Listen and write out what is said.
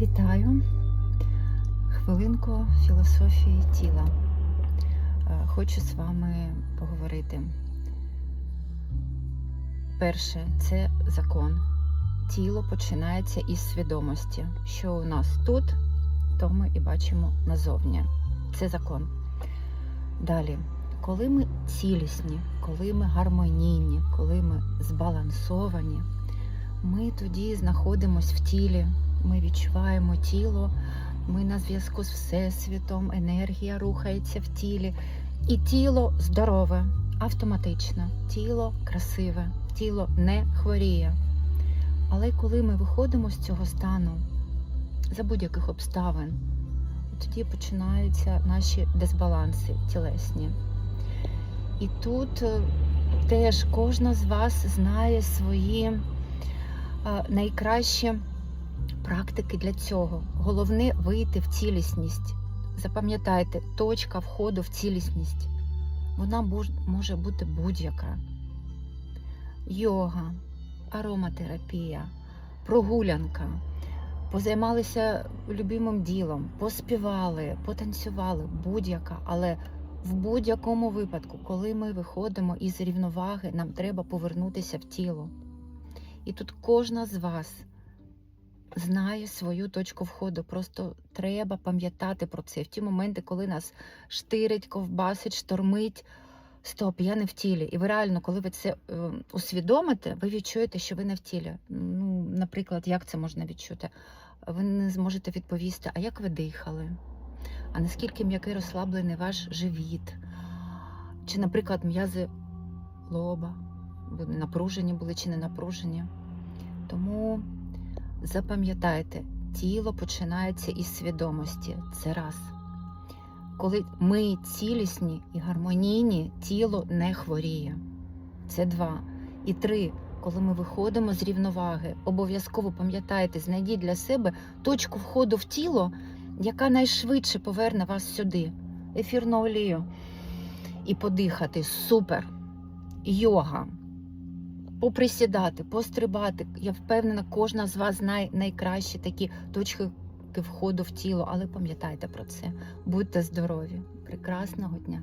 Вітаю! Хвилинку філософії тіла. Е, Хочу з вами поговорити. Перше це закон. Тіло починається із свідомості. Що у нас тут, то ми і бачимо назовні. Це закон. Далі, коли ми цілісні, коли ми гармонійні, коли ми збалансовані, ми тоді знаходимося в тілі, ми відчуваємо тіло, ми на зв'язку з Всесвітом, енергія рухається в тілі. І тіло здорове, автоматично, тіло красиве, тіло не хворіє. Але коли ми виходимо з цього стану за будь-яких обставин, тоді починаються наші дисбаланси тілесні. І тут е, теж кожна з вас знає свої е, найкращі практики для цього. Головне вийти в цілісність. Запам'ятайте, точка входу в цілісність. Вона може бути будь-яка. Йога, ароматерапія, прогулянка. Позаймалися любимим ділом, поспівали, потанцювали, будь-яка, але в будь-якому випадку, коли ми виходимо із рівноваги, нам треба повернутися в тіло. І тут кожна з вас знає свою точку входу. Просто треба пам'ятати про це. В ті моменти, коли нас штирить, ковбасить, штормить. Стоп, я не в тілі. І ви реально, коли ви це е, усвідомите, ви відчуєте, що ви не в тілі. Ну, наприклад, як це можна відчути? Ви не зможете відповісти, а як ви дихали? А наскільки м'який розслаблений ваш живіт? Чи, наприклад, м'язи лоба напружені були чи не напружені? Тому запам'ятайте, тіло починається із свідомості. Це раз. Коли ми цілісні і гармонійні, тіло не хворіє. Це два. І три. Коли ми виходимо з рівноваги, обов'язково пам'ятайте, знайдіть для себе точку входу в тіло, яка найшвидше поверне вас сюди. Ефірну олію. І подихати. Супер. Йога. Поприсідати, пострибати. Я впевнена, кожна з вас знає найкращі такі точки входу в тіло, але пам'ятайте про це. Будьте здорові. Прекрасного дня!